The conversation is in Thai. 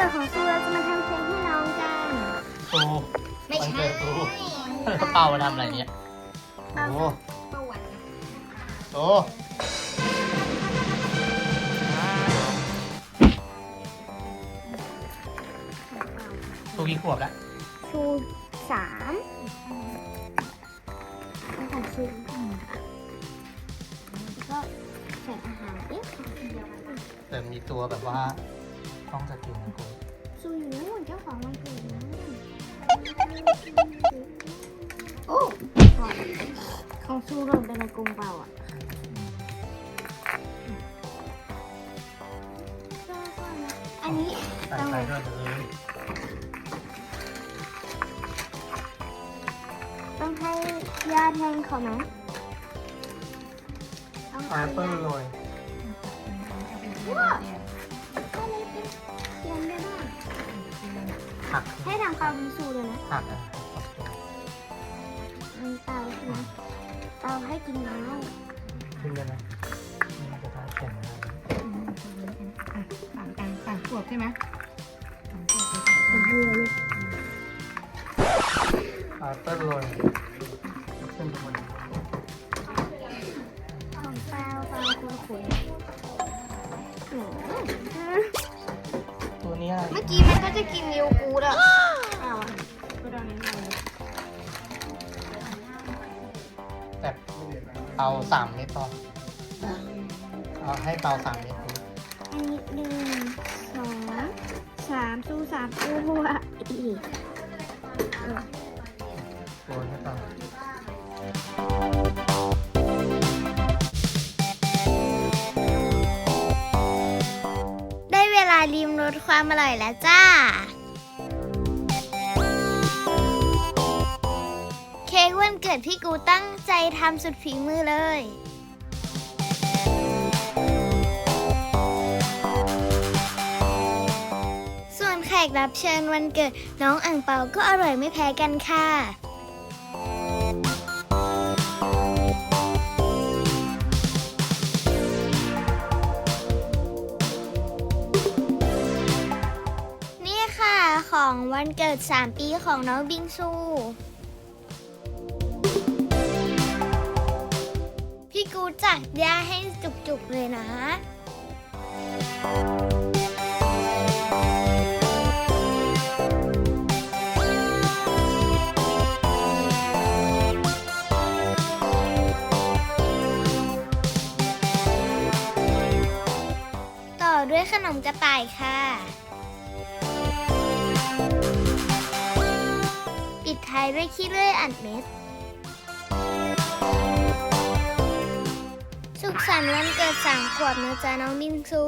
กิดของซูเราจะมาทำเพลงให้น้องกันตูไม่ใช่วันเกิดตูแล้วเปามาทำอะไรเนี่ย โอ้โหปวดโอ้ตูกี่ขวบแล้วชูสามแล้วก็ชูแล้วก็ใส่อาหารเอ๊ะแต่มีตัวแบบว่า ต้องสกินนะกูซูอยู่นู่นเจ้าของมันเกิดนะโอ้ของซูหล่นไปในกรงเปล่าอะอันนี้ใส่ต้องไปด้วยเลยต้องให้ยาแทงเขาไหมต้องแอปเปิ้ลโรยก็ ผักให้ทางเปาเป็นสูเลยนะผักอะผักตัวอันเตาใช่ไหมเตาให้กินน้ขึ้นได้ไหมมันจะได้แข็งนะสามกลางสามขวบใช่ไหมสามขวบเลยำเบื่อเลยแอปเปิ้ลโรยขึ้นบนของเปาเปาคุณขุนตัว นี้อะไรเมื่อกี้มันก็จะกินนิ้วกูดอะเปาอะก็โดนนิดหน่อยแบบเตาสามเม็ดพอเอาให้เตาสามเม็ดดูอันนี้หนึ่งสองสามสู้สามตัวอีกโรยให้ สความอร่อยแล้วจ้า เค้กวันเกิดพี่กูตั้งใจทำสุดฝีมือเลย ส่วนแขกรับเชิญวันเกิดน้องอ่างเปาก็อร่อยไม่แพ้กันค่ะ ของวันเกิด 3 ปีของน้องบิงซู พี่กูจัดยาให้จุกๆเลยนะต่อด้วยขนมกระต่ายค่ะ ด้วยขี้เลื่อยอัดเม็ด สุขสันต์วันเกิดสามขวบนะจ๊ะน้องบิงซู